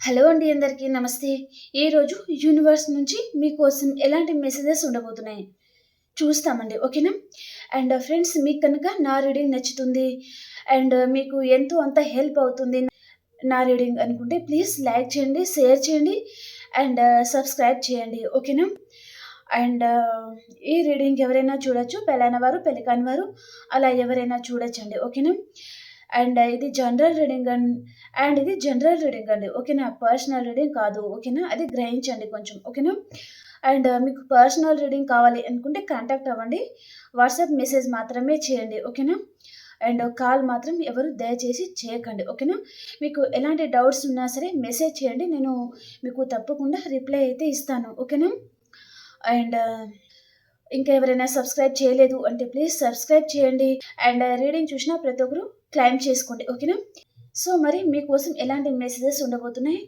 Hello అండి అందరికీ నమస్తే. ఈరోజు యూనివర్స్ నుంచి మీకోసం ఎలాంటి మెసేజెస్ ఉండబోతున్నాయి? చూస్తామండి ఓకేనా? అండ్ ఫ్రెండ్స్ మీకు కనుక నా రీడింగ్ నచ్చుతుంది అండ్ మీకు ఎంతో అంత హెల్ప్ అవుతుంది నా రీడింగ్ అనుకుంటే ప్లీజ్ లైక్ చేయండి షేర్ చేయండి అండ్ సబ్స్క్రైబ్ చేయండి ఓకేనా? అండ్ ఈ రీడింగ్ ఎవరైనా చూడొచ్చు పెళ్ళైన వారు పెళ్ళికాని వారు అలా ఎవరైనా చూడొచ్చండి ఓకేనా? అండ్ ఇది జనరల్ రీడింగ్ అండ్ అండ్ ఇది జనరల్ రీడింగ్ అండి. ఓకేనా? పర్సనల్ రీడింగ్ కాదు. ఓకేనా? అది గ్రహించండి కొంచెం. ఓకేనా? అండ్ మీకు పర్సనల్ రీడింగ్ కావాలి అనుకుంటే కాంటాక్ట్ అవ్వండి. వాట్సాప్ మెసేజ్ మాత్రమే చేయండి. ఓకేనా? అండ్ కాల్ మాత్రం ఎవరు దయచేసి చేయకండి. ఓకేనా? మీకు ఎలాంటి డౌట్స్ ఉన్నా సరే మెసేజ్ చేయండి. నేను మీకు తప్పకుండా రిప్లై అయితే ఇస్తాను. ఓకేనా? అండ్ ఇంకా ఎవరైనా సబ్స్క్రైబ్ చేయలేదు అంటే ప్లీజ్ సబ్స్క్రైబ్ చేయండి. అండ్ రీడింగ్ చూసినా ప్రతి ఒక్కరు క్లైమ్ చేసుకోండి ఓకేనా? సో మరి మీకోసం ఎలాంటి మెసేజెస్ ఉండబోతున్నాయి?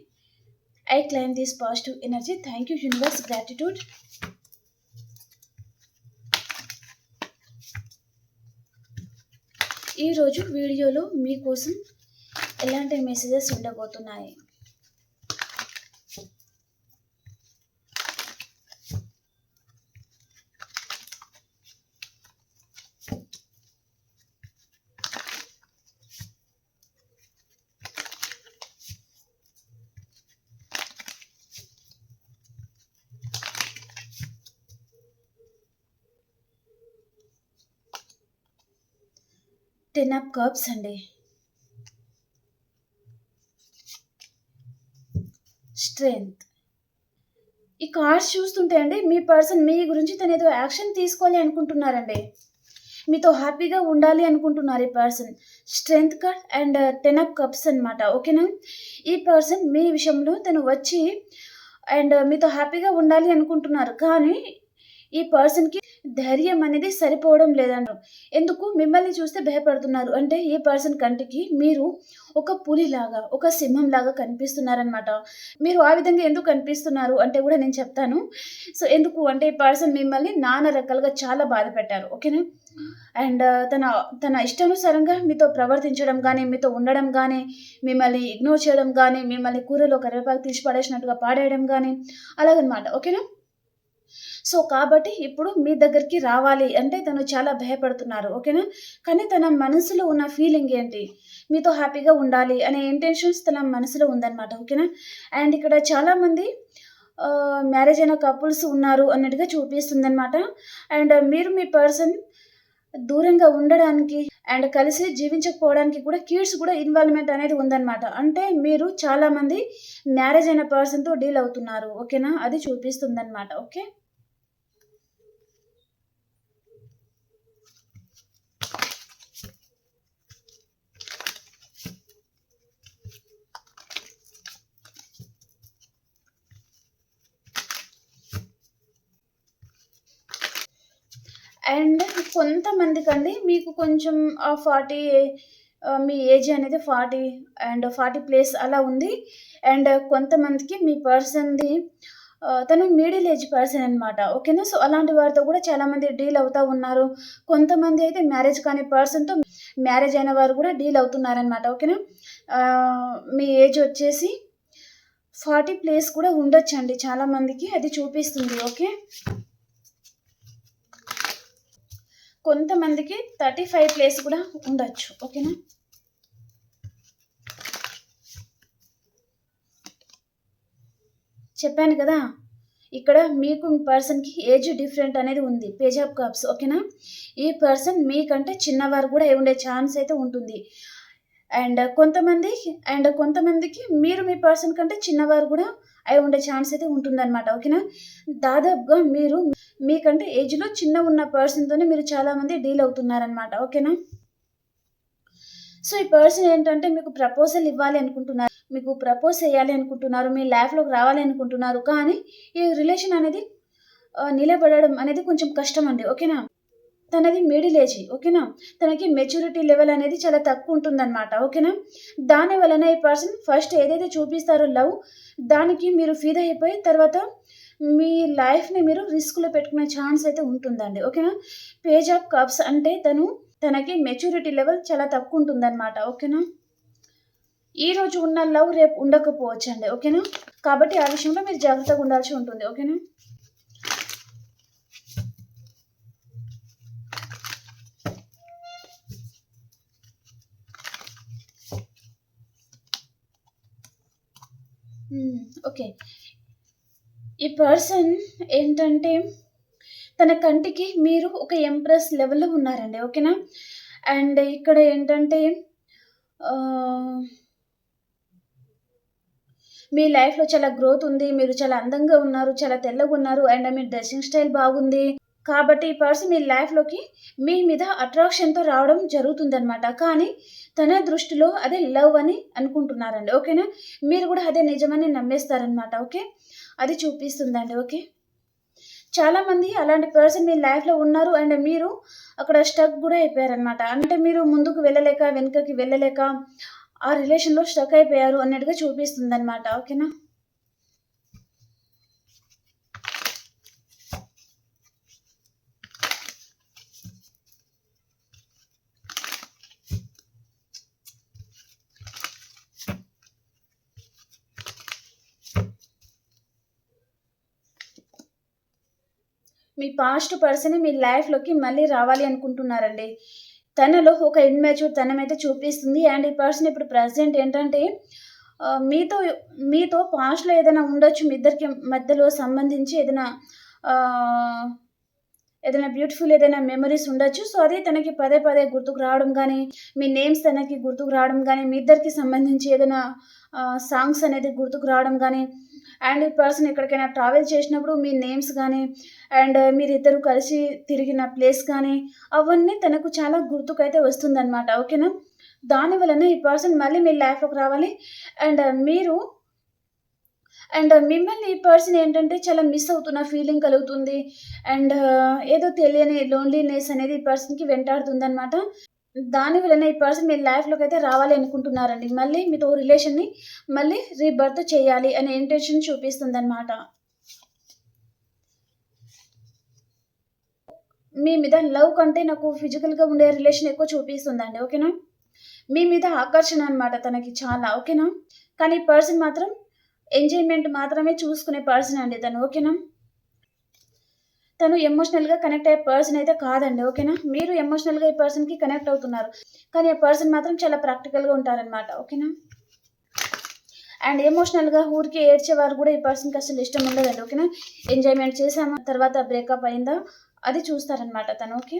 I claim this positive energy thank you universe gratitude ఈరోజు వీడియోలో మీకోసం ఎలాంటి మెసేజెస్ ఉండబోతున్నాయి? టెన్ ఆఫ్ కప్స్ అండి. స్ట్రెంగ్త్. ఈ కార్డ్స్ చూస్తుంటే అండి మీ పర్సన్ మీ గురించి తను ఏదో యాక్షన్ తీసుకోవాలి అనుకుంటున్నారండి. మీతో హ్యాపీగా ఉండాలి అనుకుంటున్నారు ఈ person. Strength card and ten of cups అనమాట ఓకేనా? ఈ పర్సన్ మీ విషయంలో తను వచ్చి అండ్ మీతో హ్యాపీగా ఉండాలి అనుకుంటున్నారు. కానీ ఈ పర్సన్కి ధైర్యం అనేది సరిపోవడం లేదంటారు ఎందుకు? మిమ్మల్ని చూస్తే భయపడుతున్నారు. అంటే ఈ పర్సన్ కంటికి మీరు ఒక పులిలాగా ఒక సింహం లాగా కనిపిస్తున్నారనమాట మీరు ఆ విధంగా ఎందుకు కనిపిస్తున్నారు అంటే కూడా నేను చెప్తాను. సో ఎందుకు? అంటే ఈ పర్సన్ మిమ్మల్ని నానా రకాలుగా చాలా బాధ పెట్టారు. ఓకేనా? అండ్ తన తన ఇష్టానుసారంగా మీతో ప్రవర్తించడం కానీ మీతో ఉండడం కానీ మిమ్మల్ని ఇగ్నోర్ చేయడం కానీ మిమ్మల్ని కూరలో కరివేపాకు తీసి పడేసినట్టుగా పాడేయడం కానీ అలాగనమాట. ఓకేనా? సో కాబట్టి ఇప్పుడు మీ దగ్గరికి రావాలి అంటే తను చాలా భయపడుతున్నారు ఓకేనా? కానీ తన మనసులో ఉన్న ఫీలింగ్ ఏంటి? మీతో హ్యాపీగా ఉండాలి అనే ఇంటెన్షన్స్ తన మనసులో ఉందన్నమాట ఓకేనా? అండ్ ఇక్కడ చాలామంది మ్యారేజ్ అయిన కపుల్స్ ఉన్నారు అన్నట్టుగా చూపిస్తుంది అనమాట అండ్ మీరు మీ పర్సన్ దూరంగా ఉండడానికి అండ్ కలిసి జీవించకపోవడానికి కూడా కిడ్స్ కూడా ఇన్వాల్వ్మెంట్ అనేది ఉందన్నమాట. అంటే మీరు చాలామంది మ్యారేజ్ అయిన పర్సన్తో డీల్ అవుతున్నారు ఓకేనా? అది చూపిస్తుంది అనమాట ఓకే అండ్ కొంతమందికి అండి మీకు కొంచెం ఫార్టీ మీ ఏజ్ అనేది ఫార్టీ అండ్ ఫార్టీ ప్లేస్ అలా ఉంది. అండ్ కొంతమందికి మీ పర్సన్ది తను మిడిల్ ఏజ్ పర్సన్ అనమాట ఓకేనా? సో అలాంటి వారితో కూడా చాలామంది డీల్ అవుతూ ఉన్నారు. కొంతమంది అయితే మ్యారేజ్ కాని పర్సన్తో మ్యారేజ్ అయిన వారు కూడా డీల్ అవుతున్నారనమాట ఓకేనా? మీ ఏజ్ వచ్చేసి ఫార్టీ ప్లేస్ కూడా ఉండొచ్చండి చాలామందికి. అది చూపిస్తుంది. ఓకే? కొంతమందికి థర్టీ ఫైవ్ ప్లేస్ కూడా ఉండొచ్చు. ఓకేనా? చెప్పాను కదా ఇక్కడ మీకు పర్సన్కి ఏజ్ డిఫరెంట్ అనేది ఉంది. Page of cups. ఓకేనా? ఈ పర్సన్ మీకంటే చిన్నవారు కూడా ఉండే ఛాన్స్ అయితే ఉంటుంది. అండ్ కొంతమంది అండ్ కొంతమందికి మీరు మీ పర్సన్ కంటే చిన్నవారు కూడా అయి ఉండే ఛాన్స్ అయితే ఉంటుందన్నమాట ఓకేనా? దాదాపుగా మీరు మీకంటే ఏజ్లో చిన్న ఉన్న పర్సన్తోనే మీరు చాలామంది డీల్ అవుతున్నారనమాట ఓకేనా? సో ఈ పర్సన్ ఏంటంటే మీకు ప్రపోజల్ ఇవ్వాలి అనుకుంటున్నారు మీకు ప్రపోజ్ చేయాలి అనుకుంటున్నారు మీ లైఫ్లోకి రావాలి అనుకుంటున్నారు కానీ ఈ రిలేషన్ అనేది నిలబడడం అనేది కొంచెం కష్టం అండి ఓకేనా? తనది మిడిల్ ఏజ్ ఓకేనా? తనకి మెచ్యూరిటీ లెవెల్ అనేది చాలా తక్కువ ఉంటుందన్నమాట ఓకేనా? దాని వలన ఈ పర్సన్ ఫస్ట్ ఏదైతే చూపిస్తారో లవ్ దానికి మీరు ఫీడ్ అయిపోయి తర్వాత మీ లైఫ్ని మీరు రిస్క్లో పెట్టుకునే ఛాన్స్ అయితే ఉంటుందండి ఓకేనా? పేజ్ ఆఫ్ కప్స్ అంటే తను తనకి మెచ్యూరిటీ లెవెల్ చాలా తక్కువ ఉంటుందన్నమాట ఓకేనా? ఈ రోజు ఉన్న లవ్ రేపు ఉండకపోవచ్చు అండి ఓకేనా? కాబట్టి ఆ విషయంలో మీరు జాగ్రత్తగా ఉండాల్సి ఉంటుంది ఓకేనా? ఓకే. ఈ పర్సన్ ఏంటంటే తన కంటికి మీరు ఒక ఎంప్రెస్ లెవెల్లో ఉన్నారండి ఓకేనా? అండ్ ఇక్కడ ఏంటంటే మీ లైఫ్లో చాలా గ్రోత్ ఉంది మీరు చాలా అందంగా ఉన్నారు చాలా తెల్లగా ఉన్నారు అండ్ మీ డ్రెస్సింగ్ స్టైల్ బాగుంది. కాబట్టి ఈ పర్సన్ మీ లైఫ్లోకి మీ మీద అట్రాక్షన్తో రావడం జరుగుతుందనమాట కానీ తన దృష్టిలో అదే లవ్ అని అనుకుంటున్నారండి. ఓకేనా మీరు కూడా అదే నిజమని నమ్మేస్తారనమాట ఓకే అది చూపిస్తుందండి. ఓకే చాలామంది అలాంటి పర్సన్ మీ లైఫ్లో ఉన్నారు అండ్ మీరు అక్కడ స్టక్ కూడా అయిపోయారనమాట అంటే మీరు ముందుకు వెళ్ళలేక వెనుకకి వెళ్ళలేక ఆ రిలేషన్లో స్టక్ అయిపోయారు అన్నట్టుగా చూపిస్తుంది అనమాట ఓకేనా మీ పాస్ట్ పర్సన్ మీ లైఫ్లోకి మళ్ళీ రావాలి అనుకుంటున్నారండి. తనలో ఒక ఇన్మెచ్యూర్ తనం అయితే చూపిస్తుంది. అండ్ ఈ పర్సన్ ఇప్పుడు ప్రజెంట్ ఏంటంటే మీతో మీతో పాస్ట్లో ఏదైనా ఉండొచ్చు. మీ ఇద్దరికి మధ్యలో సంబంధించి ఏదైనా ఏదైనా బ్యూటిఫుల్ ఏదైనా మెమరీస్ ఉండొచ్చు. సో అది తనకి పదే పదే గుర్తుకు రావడం కానీ మీ నేమ్స్ తనకి గుర్తుకు రావడం కానీ మీ ఇద్దరికి సంబంధించి ఏదైనా సాంగ్స్ అనేది గుర్తుకు రావడం కానీ అండ్ ఈ పర్సన్ ఎక్కడికైనా ట్రావెల్ చేసినప్పుడు మీ నేమ్స్ కానీ అండ్ మీరిద్దరు కలిసి తిరిగిన ప్లేస్ కానీ అవన్నీ తనకు చాలా గుర్తుకైతే వస్తుందన్నమాట. ఓకేనా? దాని వలన ఈ పర్సన్ మళ్ళీ మీ లైఫ్లోకి రావాలి. అండ్ మీరు అండ్ మిమ్మల్ని ఈ పర్సన్ ఏంటంటే చాలా మిస్ అవుతున్న ఫీలింగ్ కలుగుతుంది. అండ్ ఏదో తెలియని లోన్లీనెస్ అనేది ఈ పర్సన్కి వెంటాడుతుంది అనమాట దాని వలన ఈ పర్సన్ మీ లైఫ్లోకి అయితే రావాలి అనుకుంటున్నారండి. మళ్ళీ మీతో రిలేషన్ని మళ్ళీ రీబర్త్ చేయాలి అనే ఇంటెన్షన్ చూపిస్తుంది అనమాట మీ మీద లవ్ కంటే నాకు ఫిజికల్గా ఉండే రిలేషన్ ఎక్కువ చూపిస్తుందండి. ఓకేనా? మీ మీద ఆకర్షణ అనమాట తనకి చాలా. ఓకేనా? కానీ ఈ పర్సన్ మాత్రం ఎంజాయ్మెంట్ మాత్రమే చూసుకునే పర్సన్ అండి తను. ఓకేనా? తను ఎమోషనల్గా కనెక్ట్ అయ్యే పర్సన్ అయితే కాదండి ఓకేనా? మీరు ఎమోషనల్గా ఈ పర్సన్కి కనెక్ట్ అవుతున్నారు. కానీ ఆ పర్సన్ మాత్రం చాలా ప్రాక్టికల్గా ఉంటారనమాట ఓకేనా? అండ్ ఎమోషనల్గా ఊరికి ఏడ్చేవారు కూడా ఈ పర్సన్కి అసలు ఇష్టం ఉండదండి ఓకేనా? ఎంజాయ్మెంట్ చేసామా తర్వాత బ్రేకప్ అయిందా? అది చూస్తారనమాట తను ఓకే?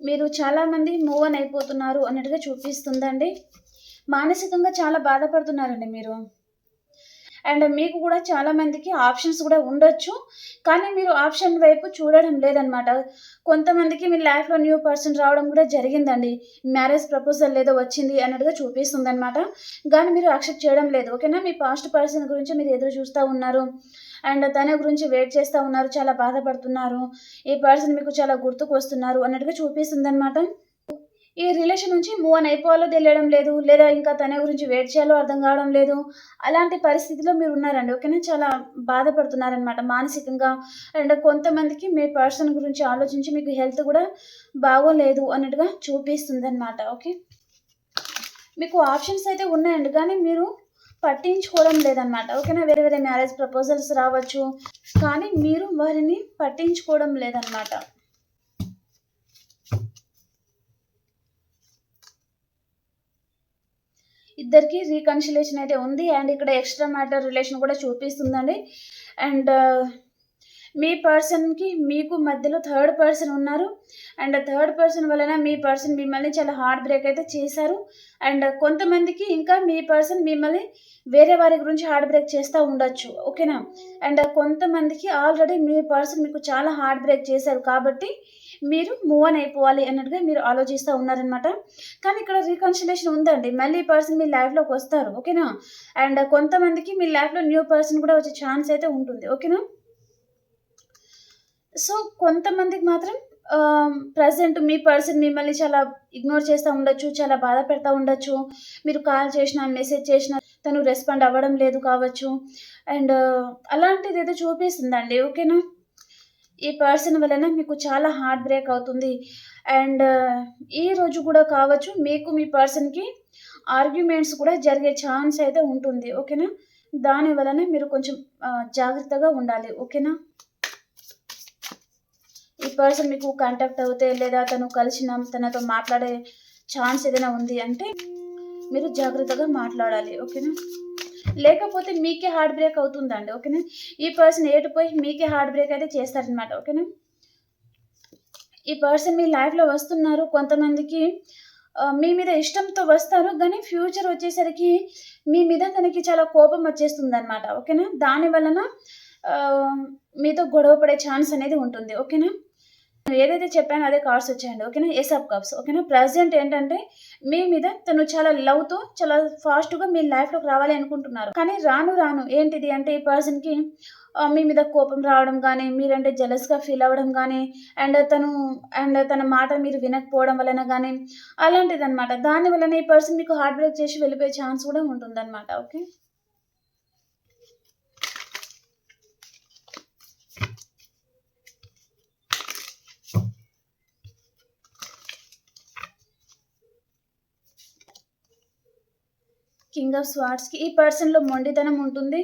మీరు చాలామంది మూవ్ అని అయిపోతున్నారు అన్నట్టుగా చూపిస్తుందండి. మానసికంగా చాలా బాధపడుతున్నారండి మీరు. అండ్ మీకు కూడా చాలా మందికి ఆప్షన్స్ కూడా ఉండొచ్చు. కానీ మీరు ఆప్షన్ వైపు చూడడం లేదనమాట కొంతమందికి మీ లైఫ్లో న్యూ పర్సన్ రావడం కూడా జరిగిందండి. మ్యారేజ్ ప్రపోజల్ ఏదో వచ్చింది అన్నట్టుగా చూపిస్తుంది అనమాట కానీ మీరు యాక్సెప్ట్ చేయడం లేదు. ఓకేనా? మీ పాస్ట్ పర్సన్ గురించి మీరు ఎదురు చూస్తూ ఉన్నారు. అండ్ తన గురించి వెయిట్ చేస్తూ ఉన్నారు. చాలా బాధపడుతున్నారు. ఈ పర్సన్ మీకు చాలా గుర్తుకు వస్తున్నారు అన్నట్టుగా చూపిస్తుంది అనమాట ఈ రిలేషన్ నుంచి మూవ్ అని అయిపోవాలో తెలియడం లేదు లేదా ఇంకా తన గురించి వెయిట్ చేయాలో అర్థం కావడం లేదు. అలాంటి పరిస్థితిలో మీరు ఉన్నారండి ఓకేనా? చాలా బాధపడుతున్నారనమాట మానసికంగా. అండ్ కొంతమందికి మీ పర్సన్ గురించి ఆలోచించి మీకు హెల్త్ కూడా బాగోలేదు అన్నట్టుగా చూపిస్తుంది అనమాట ఓకే? మీకు ఆప్షన్స్ అయితే ఉన్నాయండి కానీ మీరు పట్టించుకోవడం లేదనమాట ఓకేనా? వేరే వేరే మ్యారేజ్ ప్రపోజల్స్ రావచ్చు కానీ మీరు వారిని పట్టించుకోవడం లేదనమాట ఇద్దరికి రీకన్సిలేషన్ అయితే ఉంది. అండ్ ఇక్కడ ఎక్స్ట్రా మ్యాటర్ రిలేషన్ కూడా చూపిస్తుందండి. అండ్ మీ పర్సన్కి మీకు మధ్యలో థర్డ్ పర్సన్ ఉన్నారు. అండ్ థర్డ్ పర్సన్ వలన మీ పర్సన్ మిమ్మల్ని చాలా హార్ట్ బ్రేక్ అయితే చేశారు. అండ్ కొంతమందికి ఇంకా మీ పర్సన్ మిమ్మల్ని వేరే వారి గురించి హార్ట్ బ్రేక్ చేస్తూ ఉండొచ్చు. ఓకేనా? అండ్ కొంతమందికి ఆల్రెడీ మీ పర్సన్ మీకు చాలా హార్ట్ బ్రేక్ చేశారు కాబట్టి మీరు మూవ్ ఆన్ అయిపోవాలి అన్నట్టుగా మీరు ఆలోచిస్తూ ఉన్నారనమాట కానీ ఇక్కడ రీకన్సిలేషన్ ఉందండి. మళ్ళీ పర్సన్ మీ లైఫ్లోకి వస్తారు. ఓకేనా? అండ్ కొంతమందికి మీ లైఫ్లో న్యూ పర్సన్ కూడా వచ్చే ఛాన్స్ అయితే ఉంటుంది. ఓకేనా? సో కొంతమందికి మాత్రం ప్రజెంట్ మీ పర్సన్ మిమ్మల్ని చాలా ఇగ్నోర్ చేస్తూ ఉండొచ్చు చాలా బాధ పెడతా ఉండొచ్చు. మీరు కాల్ చేసినా మెసేజ్ చేసినా తను రెస్పాండ్ అవ్వడం లేదు కావచ్చు. అండ్ అలాంటిది ఏదో చూపిస్తుందండి. ఓకేనా? ఈ పర్సన్ వలన మీకు చాలా హార్ట్ బ్రేక్ అవుతుంది. అండ్ uh, ఈ రోజు కూడా కావచ్చు మీకు మీ పర్సన్కి ఆర్గ్యుమెంట్స్ కూడా జరిగే ఛాన్స్ అయితే ఉంటుంది. ఓకేనా దాని వలన మీరు కొంచెం జాగ్రత్తగా ఉండాలి. ఓకేనా ఈ పర్సన్ మీకు కాంటాక్ట్ అవుతే లేదా తను కలిసిన తనతో మాట్లాడే ఛాన్స్ ఏదైనా ఉంది అంటే మీరు జాగ్రత్తగా మాట్లాడాలి. ఓకేనా లేకపోతే మీకే హార్ట్ బ్రేక్ అవుతుందండి ఓకేనా? ఈ పర్సన్ ఏటుపోయి మీకే హార్ట్ బ్రేక్ అయితే చేస్తారనమాట ఓకేనా? ఈ పర్సన్ మీ లైఫ్లో వస్తున్నారు కొంతమందికి మీ మీద ఇష్టంతో వస్తారు కానీ ఫ్యూచర్ వచ్చేసరికి మీ మీద తనకి చాలా కోపం వచ్చేస్తుంది అనమాట ఓకేనా? దాని వలన మీతో గొడవ పడే ఛాన్స్ అనేది ఉంటుంది ఓకేనా? ఏదైతే చెప్పానో అదే కార్డ్స్ వచ్చాయండి. ఓకేనా ఎస్ ఆఫ్ కప్స్ ఓకేనా ప్రజెంట్ ఏంటంటే మీ మీద తను చాలా లవ్తో చాలా ఫాస్ట్గా మీ లైఫ్లోకి రావాలి అనుకుంటున్నారు. కానీ రాను రాను ఏంటిది అంటే ఈ పర్సన్కి మీ మీద కోపం రావడం కానీ మీరంటే జలస్గా ఫీల్ అవ్వడం కానీ అండ్ తను అండ్ తన మాట మీరు వినకపోవడం వలన కానీ అలాంటిది అనమాట దాని వలన ఈ పర్సన్ మీకు హార్ట్ బ్రేక్ చేసి వెళ్ళిపోయే ఛాన్స్ కూడా ఉంటుందన్నమాట. ఓకే కింగ్ ఆఫ్ స్వార్డ్స్కి ఈ పర్సన్లో మొండితనం ఉంటుంది.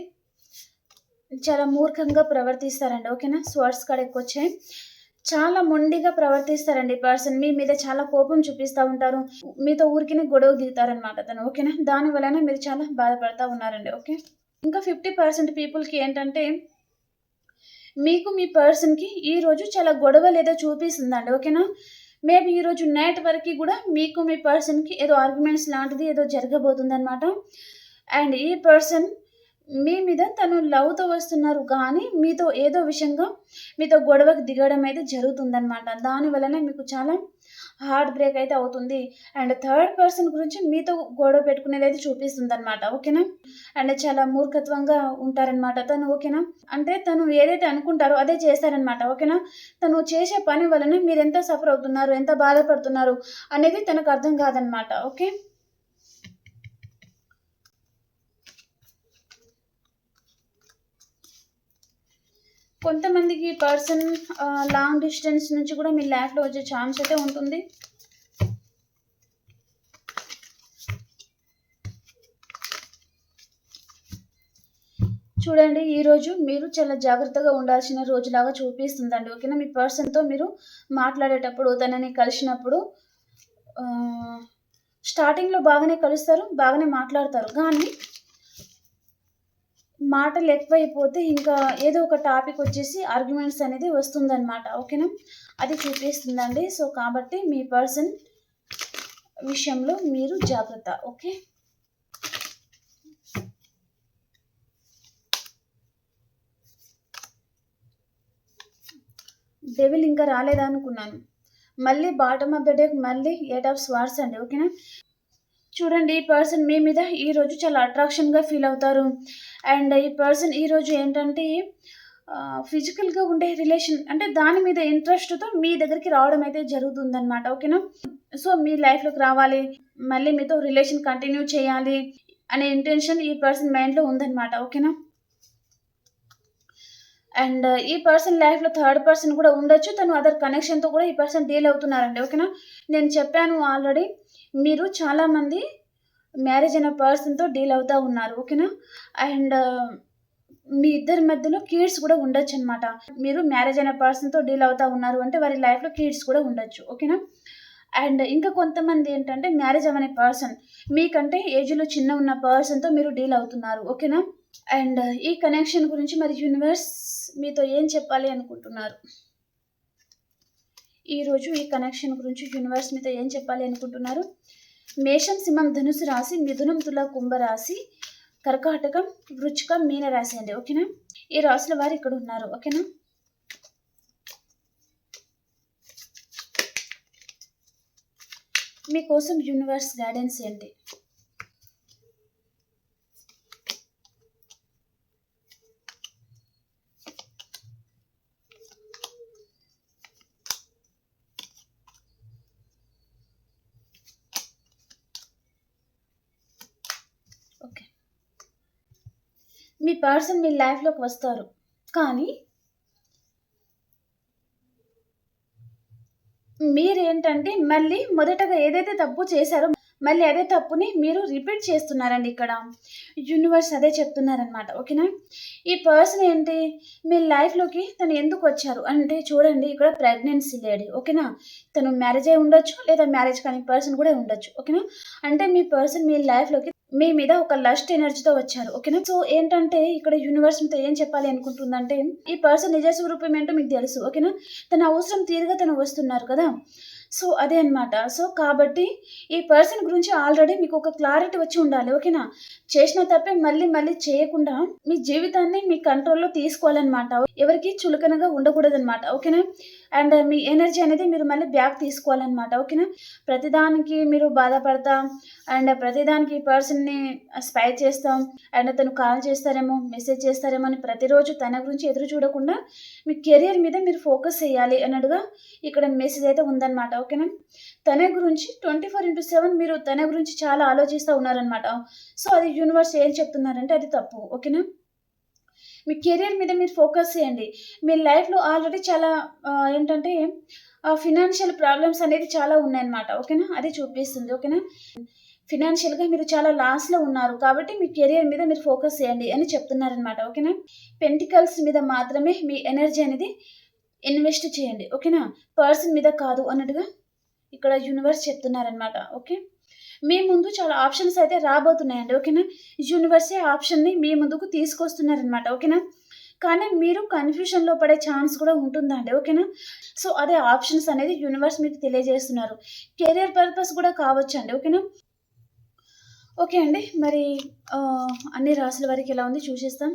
చాలా మూర్ఖంగా ప్రవర్తిస్తారండి ఓకేనా స్వార్డ్స్ కాడ ఎక్కువ వచ్చాయి చాలా మొండిగా ప్రవర్తిస్తారండి ఈ పర్సన్ మీ మీద చాలా కోపం చూపిస్తూ ఉంటారు. మీతో ఊరికినే గొడవ దిగుతారనమాట తను ఓకేనా దాని వలన మీరు చాలా బాధపడతా ఉన్నారండి ఓకే ఇంకా ఫిఫ్టీ పర్సెంట్ పీపుల్కి ఏంటంటే మీకు మీ పర్సన్కి ఈరోజు చాలా గొడవ లేదో చూపిస్తుందండి ఓకేనా మేబీ ఈరోజు నైట్ వరకు కూడా మీకు మీ పర్సన్కి ఏదో ఆర్గ్యుమెంట్స్ లాంటిది ఏదో జరగబోతుంది అనమాట అండ్ ఈ పర్సన్ మీ మీద తను లవ్తో వస్తున్నారు కానీ మీతో ఏదో విషయంగా మీతో గొడవకు దిగడం అయితే జరుగుతుందన్నమాట. దాని వలన మీకు చాలా హార్ట్ బ్రేక్ అయితే అవుతుంది. అండ్ థర్డ్ పర్సన్ గురించి మీతో గొడవ పెట్టుకునేది అయితే చూపిస్తుంది అనమాట ఓకేనా? అండ్ చాలా మూర్ఖత్వంగా ఉంటారనమాట తను. ఓకేనా? అంటే తను ఏదైతే అనుకుంటారో అదే చేస్తారనమాట ఓకేనా? తను చేసే పని వలన మీరు ఎంత సఫర్ అవుతున్నారు ఎంత బాధపడుతున్నారు అనేది తనకు అర్థం కాదనమాట ఓకే? కొంతమందికి పర్సన్ లాంగ్ డిస్టెన్స్ నుంచి కూడా మీ లైఫ్లో వచ్చే ఛాన్స్ అయితే ఉంటుంది. చూడండి ఈరోజు మీరు చాలా జాగ్రత్తగా ఉండాల్సిన రోజులాగా చూపిస్తుందండి ఓకేనా? మీ పర్సన్తో మీరు మాట్లాడేటప్పుడు తనని కలిసినప్పుడు స్టార్టింగ్లో బాగానే కలుస్తారు బాగానే మాట్లాడతారు. కానీ మాటలు ఎక్కువైపోతే ఇంకా ఏదో ఒక టాపిక్ వచ్చేసి ఆర్గ్యుమెంట్స్ అనేది వస్తుందన్నమాట. ఓకేనా? అది చూపిస్తుందండి. సో కాబట్టి మీ పర్సన్ విషయంలో మీరు జాగ్రత్త. ఓకే? డెవిల్ ఇంకా రాలేదా అనుకున్నాను మళ్ళీ బాటమ్ ఆఫ్ ద డే మళ్ళీ ఎయిట్ ఆఫ్ స్వార్స్ అండి. ఓకేనా? చూడండి ఈ పర్సన్ మీ మీద ఈరోజు చాలా అట్రాక్షన్గా ఫీల్ అవుతారు. అండ్ ఈ పర్సన్ ఈరోజు ఏంటంటే ఫిజికల్గా ఉండే రిలేషన్ అంటే దాని మీద ఇంట్రెస్ట్తో మీ దగ్గరికి రావడం అయితే జరుగుతుందన్నమాట ఓకేనా సో మీ లైఫ్లోకి రావాలి మళ్ళీ మీతో రిలేషన్ కంటిన్యూ చేయాలి అనే ఇంటెన్షన్ ఈ పర్సన్ మైండ్లో ఉందన్నమాట ఓకేనా అండ్ ఈ పర్సన్ లైఫ్లో థర్డ్ పర్సన్ కూడా ఉండొచ్చు తను అదర్ కనెక్షన్తో కూడా ఈ పర్సన్ డీల్ అవుతున్నారండి ఓకేనా నేను చెప్పాను ఆల్రెడీ మీరు చాలామంది మ్యారేజ్ అయిన పర్సన్తో డీల్ అవుతూ ఉన్నారు ఓకేనా? అండ్ మీ ఇద్దరి మధ్యలో కిడ్స్ కూడా ఉండొచ్చు అనమాట మీరు మ్యారేజ్ అయిన పర్సన్తో డీల్ అవుతూ ఉన్నారు అంటే వారి లైఫ్లో కిడ్స్ కూడా ఉండొచ్చు ఓకేనా? అండ్ ఇంకా కొంతమంది ఏంటంటే మ్యారేజ్ అవనే పర్సన్ మీకంటే ఏజ్లో చిన్న ఉన్న పర్సన్తో మీరు డీల్ అవుతున్నారు ఓకేనా? అండ్ ఈ కనెక్షన్ గురించి మరి యూనివర్స్ మీతో ఏం చెప్పాలి అనుకుంటున్నారు? ఈరోజు ఈ కనెక్షన్ గురించి యూనివర్స్ మీతో ఏం చెప్పాలి అనుకుంటున్నారు? మేషం సింహం ధనుసు రాశి మిథునం తుల కుంభ రాశి కర్కాటకం వృచ్చికం మీన రాశి అండి. ఓకేనా? ఈ రాశుల వారు ఇక్కడ ఉన్నారు. ఓకేనా? మీకోసం యూనివర్స్ గైడెన్స్ ఏంటి? పర్సన్ మీ లైఫ్లోకి వస్తారు. కానీ మీరేంటంటే మళ్ళీ మొదటగా ఏదైతే తప్పు చేశారో మళ్ళీ అదే తప్పుని మీరు రిపీట్ చేస్తున్నారండి ఇక్కడ. యూనివర్స్ అదే చెప్తున్నారనమాట ఓకేనా? ఈ పర్సన్ ఏంటి? మీ లైఫ్లోకి తను ఎందుకు వచ్చారు? అంటే చూడండి ఇక్కడ ప్రెగ్నెన్సీ లేడీ. ఓకేనా? తను మ్యారేజ్ అయి ఉండొచ్చు లేదా మ్యారేజ్ కానీ పర్సన్ కూడా ఉండొచ్చు. ఓకేనా? అంటే మీ పర్సన్ మీ లైఫ్లోకి మీ మీద ఒక లస్ట్ ఎనర్జీతో వచ్చారు ఓకేనా? సో ఏంటంటే ఇక్కడ యూనివర్స్ మీతో ఏం చెప్పాలి అనుకుంటుందంటే ఈ పర్సన్ నిజ స్వరూపం ఏంటో మీకు తెలుసు ఓకేనా? తన అవసరం తీరుగా తను వస్తున్నారు కదా? సో అదే అనమాట సో కాబట్టి ఈ పర్సన్ గురించి ఆల్రెడీ మీకు ఒక క్లారిటీ వచ్చి ఉండాలి ఓకేనా? చేసిన తప్పే మళ్ళీ మళ్ళీ చేయకుండా మీ జీవితాన్ని మీ కంట్రోల్లో తీసుకోవాలన్నమాట. ఎవరికి చులకనగా ఉండకూడదు అనమాట ఓకేనా? అండ్ uh, మీ ఎనర్జీ అనేది మీరు మళ్ళీ బ్యాక్ తీసుకోవాలన్నమాట ఓకేనా ప్రతిదానికి మీరు బాధపడతా అండ్ uh, ప్రతిదానికి ఈ పర్సన్ని స్పై చేస్తాం అండ్ తను కాల్ చేస్తారేమో మెసేజ్ చేస్తారేమో అని ప్రతిరోజు తన గురించి ఎదురు చూడకుండా మీ కెరియర్ మీద మీరు ఫోకస్ చేయాలి అన్నట్టుగా ఇక్కడ మెసేజ్ అయితే ఉందన్నమాట ఓకేనా తన గురించి ట్వంటీ ఫోర్ ఇంటూ సెవెన్ మీరు తన గురించి చాలా ఆలోచిస్తూ ఉన్నారనమాట సో అది యూనివర్స్ ఏం చెప్తున్నారంటే అది తప్పు ఓకేనా మీ కెరియర్ మీద మీరు ఫోకస్ చేయండి. మీ లైఫ్లో ఆల్రెడీ చాలా ఆ, ఏంటంటే ఫినాన్షియల్ ప్రాబ్లమ్స్ అనేది చాలా ఉన్నాయన్నమాట. ఓకేనా అది చూపిస్తుంది. ఓకేనా ఫినాన్షియల్గా మీరు చాలా లాస్లో ఉన్నారు. కాబట్టి మీ కెరియర్ మీద మీరు ఫోకస్ చేయండి అని చెప్తున్నారనమాట ఓకేనా పెంటికల్స్ మీద మాత్రమే మీ ఎనర్జీ అనేది ఇన్వెస్ట్ చేయండి. ఓకేనా పర్సన్ మీద కాదు అన్నట్టుగా ఇక్కడ యూనివర్స్ చెప్తున్నారనమాట ఓకే మీ ముందు చాలా ఆప్షన్స్ అయితే రాబోతున్నాయండి ఓకేనా? యూనివర్సే ఆప్షన్ని మీ ముందుకు తీసుకొస్తున్నారనమాట ఓకేనా? కానీ మీరు కన్ఫ్యూషన్లో పడే ఛాన్స్ కూడా ఉంటుందండి ఓకేనా? సో అదే ఆప్షన్స్ అనేది యూనివర్స్ మీకు తెలియజేస్తున్నారు. కెరియర్ పర్పస్ కూడా కావచ్చు అండి ఓకేనా? ఓకే అండి మరి అన్ని రాసుల వరకు ఎలా ఉంది చూసేస్తాం.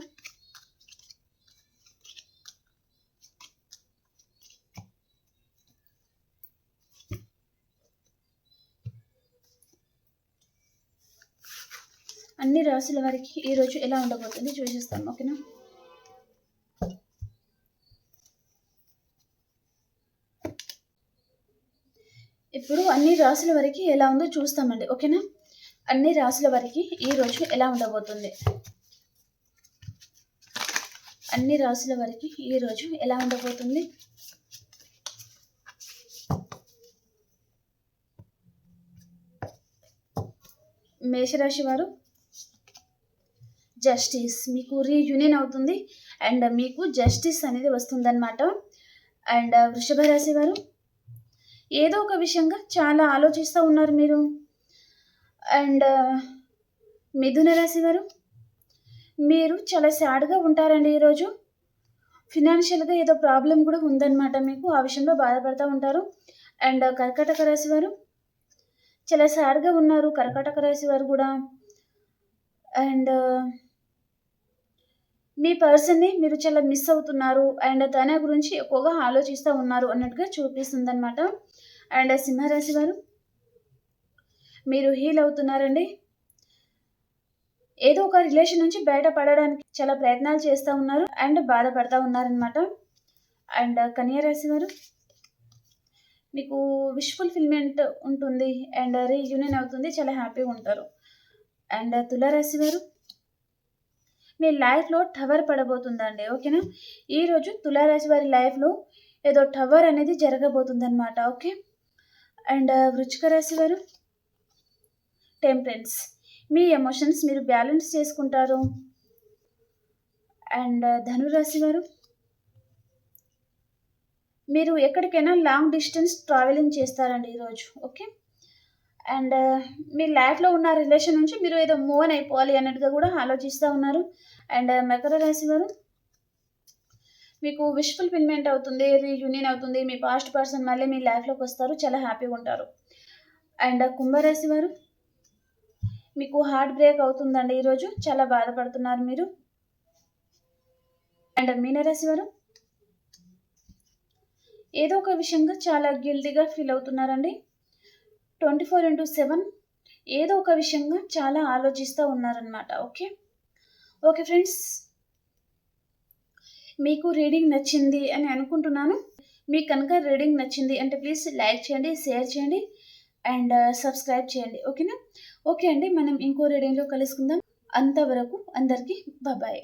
అన్ని రాసుల వారికి ఈరోజు ఎలా ఉండబోతుంది చూసేస్తాం ఓకేనా? ఇప్పుడు అన్ని రాసుల వరకు ఎలా ఉందో చూస్తామండి ఓకేనా? అన్ని రాసుల వరకు ఈ రోజు ఎలా ఉండబోతుంది? అన్ని రాసుల వరకు ఈ రోజు ఎలా ఉండబోతుంది? మేషరాశి వారు జస్టిస్ మీకు రీయూనియన్ అవుతుంది. అండ్ మీకు జస్టిస్ అనేది వస్తుందన్నమాట. అండ్ వృషభ రాశి వారు ఏదో ఒక విషయంగా చాలా ఆలోచిస్తూ ఉన్నారు మీరు. అండ్ మిథున రాశి వారు మీరు చాలా సాడ్గా ఉంటారండి ఈరోజు. ఫినాన్షియల్గా ఏదో ప్రాబ్లం కూడా ఉందన్నమాట మీకు ఆ విషయంలో బాధపడుతూ ఉంటారు. అండ్ కర్కటక రాశి వారు చాలా సాడ్గా ఉన్నారు కర్కటక రాశి వారు కూడా. అండ్ మీ పర్సన్ని మీరు చాలా మిస్ అవుతున్నారు అండ్ తన గురించి ఎక్కువగా ఆలోచిస్తూ ఉన్నారు అన్నట్టుగా చూపిస్తుంది అనమాట అండ్ సింహరాశి వారు మీరు హీల్ అవుతున్నారండి. ఏదో ఒక రిలేషన్ నుంచి బయటపడడానికి చాలా ప్రయత్నాలు చేస్తూ ఉన్నారు అండ్ బాధపడతా ఉన్నారనమాట అండ్ కన్యా రాశి వారు మీకు విష్ ఫుల్ఫిల్మెంట్ ఉంటుంది అండ్ రీయూనియన్ అవుతుంది చాలా హ్యాపీగా ఉంటారు. అండ్ తులారాశి వారు మీ లైఫ్లో టవర్ పడబోతుందండి ఓకేనా? ఈరోజు తులారాశి వారి లైఫ్లో ఏదో టవర్ అనేది జరగబోతుందన్నమాట ఓకే? అండ్ వృచ్చిక రాశి వారు టెంపరెన్స్. మీ ఎమోషన్స్ మీరు బ్యాలెన్స్ చేసుకుంటారు. అండ్ ధనురాశి వారు మీరు ఎక్కడికైనా లాంగ్ డిస్టెన్స్ ట్రావెలింగ్ చేస్తారండి ఈరోజు ఓకే? అండ్ మీ లైఫ్లో ఉన్న రిలేషన్ నుంచి మీరు ఏదో మూవ్ అని అయిపోవాలి అన్నట్టుగా కూడా ఆలోచిస్తూ ఉన్నారు. అండ్ మకర రాశి వారు మీకు విష్ ఫుల్ఫిల్మెంట్ అవుతుంది రీయూనియన్ అవుతుంది మీ పాస్ట్ పర్సన్ మళ్ళీ మీ లైఫ్లోకి వస్తారు చాలా హ్యాపీగా ఉంటారు. అండ్ కుంభరాశి వారు మీకు హార్ట్ బ్రేక్ అవుతుందండి ఈరోజు చాలా బాధపడుతున్నారు మీరు. అండ్ మీనరాశి వారు ఏదో ఒక విషయంగా చాలా గిల్టీగా ఫీల్ అవుతున్నారండి. ట్వంటీ ఫోర్ ఇంటూ సెవెన్ ఏదో ఒక విషయంగా చాలా ఆలోచిస్తూ ఉన్నారనమాట ఓకే? ఓకే ఫ్రెండ్స్ మీకు రీడింగ్ నచ్చింది అని అనుకుంటున్నాను. మీకు కనుక రీడింగ్ నచ్చింది అంటే ప్లీజ్ లైక్ చేయండి షేర్ చేయండి అండ్ uh, సబ్స్క్రైబ్ చేయండి ఓకేనా? ఓకే అండి మనం ఇంకో రీడింగ్లో కలుసుకుందాం. అంతవరకు అందరికీ బాబాయ్.